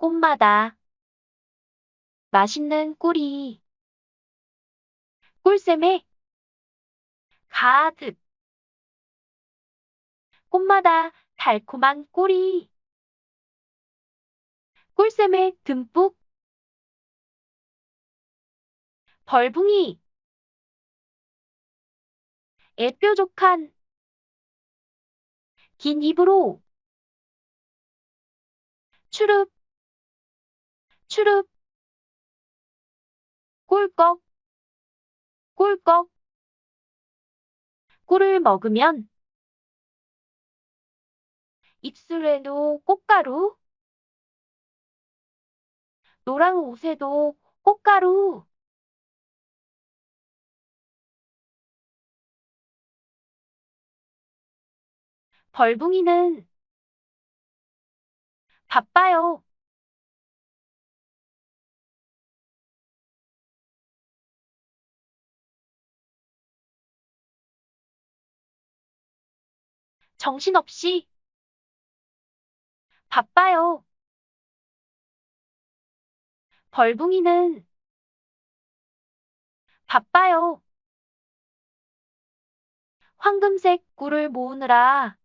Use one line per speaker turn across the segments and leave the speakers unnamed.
꽃마다. 맛있는 꿀이. 꿀샘에 가득. 꽃마다 달콤한 꿀이. 꿀샘에 듬뿍. 벌붕이. 애뾰족한 긴 입으로. 추릅 추릅 꿀꺽 꿀꺽 꿀을 먹으면 입술에도 꽃가루 노랑 옷에도 꽃가루 벌붕이는 바빠요. 정신없이 바빠요. 벌붕이는 바빠요. 황금색 꿀을 모으느라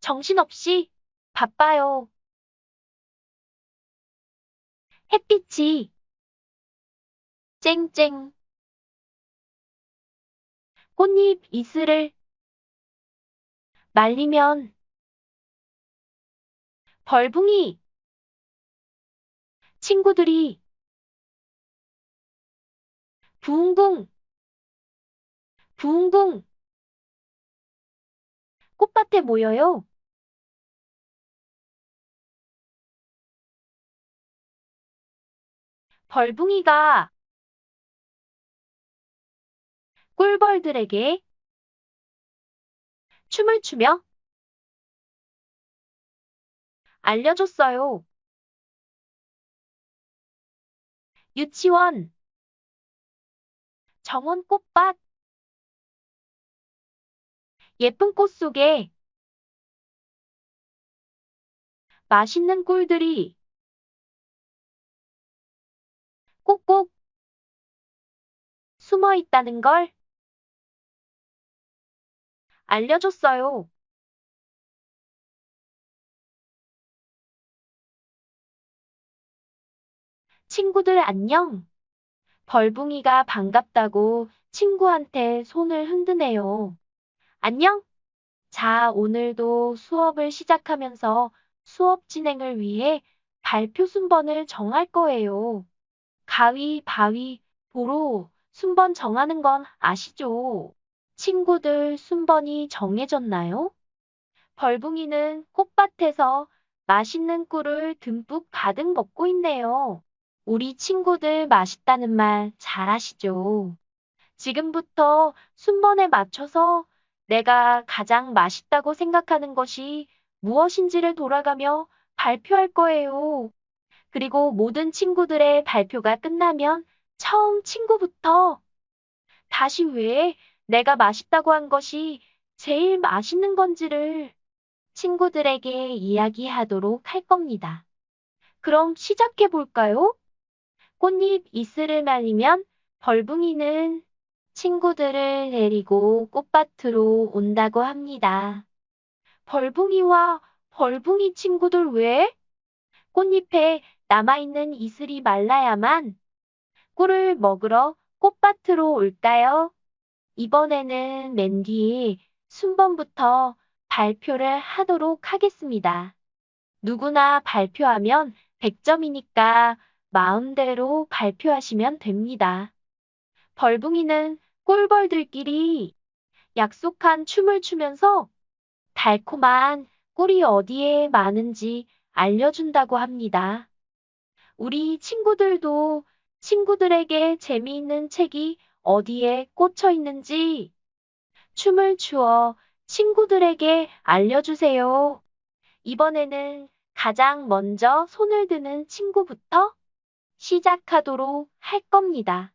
정신없이 바빠요. 햇빛이 쨍쨍 꽃잎 이슬을 말리면 벌붕이 친구들이 붕붕 붕붕 꽃밭에 모여요. 벌붕이가 꿀벌들에게 춤을 추며? 알려줬어요. 유치원. 정원 꽃밭. 예쁜 꽃 속에 맛있는 꿀들이 꼭꼭 숨어 있다는 걸 알려줬어요. 친구들 안녕. 벌붕이가 반갑다고 친구한테 손을 흔드네요. 안녕. 자, 오늘도 수업을 시작하면서 수업 진행을 위해 발표 순번을 정할 거예요. 가위, 바위, 보로 순번 정하는 건 아시죠? 친구들 순번이 정해졌나요? 벌붕이는 꽃밭에서 맛있는 꿀을 듬뿍 가득 먹고 있네요. 우리 친구들 맛있다는 말 잘하시죠? 지금부터 순번에 맞춰서 내가 가장 맛있다고 생각하는 것이 무엇인지를 돌아가며 발표할 거예요. 그리고 모든 친구들의 발표가 끝나면 처음 친구부터 다시 왜 내가 맛있다고 한 것이 제일 맛있는 건지를 친구들에게 이야기하도록 할 겁니다. 그럼 시작해 볼까요? 꽃잎 이슬을 말리면 벌붕이는 친구들을 데리고 꽃밭으로 온다고 합니다. 벌붕이와 벌붕이 친구들 왜? 꽃잎에 남아있는 이슬이 말라야만 꿀을 먹으러 꽃밭으로 올까요? 이번에는 맨 뒤에 순번부터 발표를 하도록 하겠습니다. 누구나 발표하면 100점이니까 마음대로 발표하시면 됩니다. 벌붕이는 꿀벌들끼리 약속한 춤을 추면서 달콤한 꿀이 어디에 많은지 알려준다고 합니다. 우리 친구들도 친구들에게 재미있는 책이 어디에 꽂혀 있는지 춤을 추어 친구들에게 알려주세요. 이번에는 가장 먼저 손을 드는 친구부터 시작하도록 할 겁니다.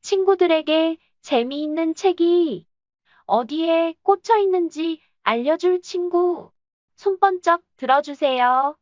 친구들에게 재미있는 책이 어디에 꽂혀 있는지 알려줄 친구 손 번쩍 들어주세요.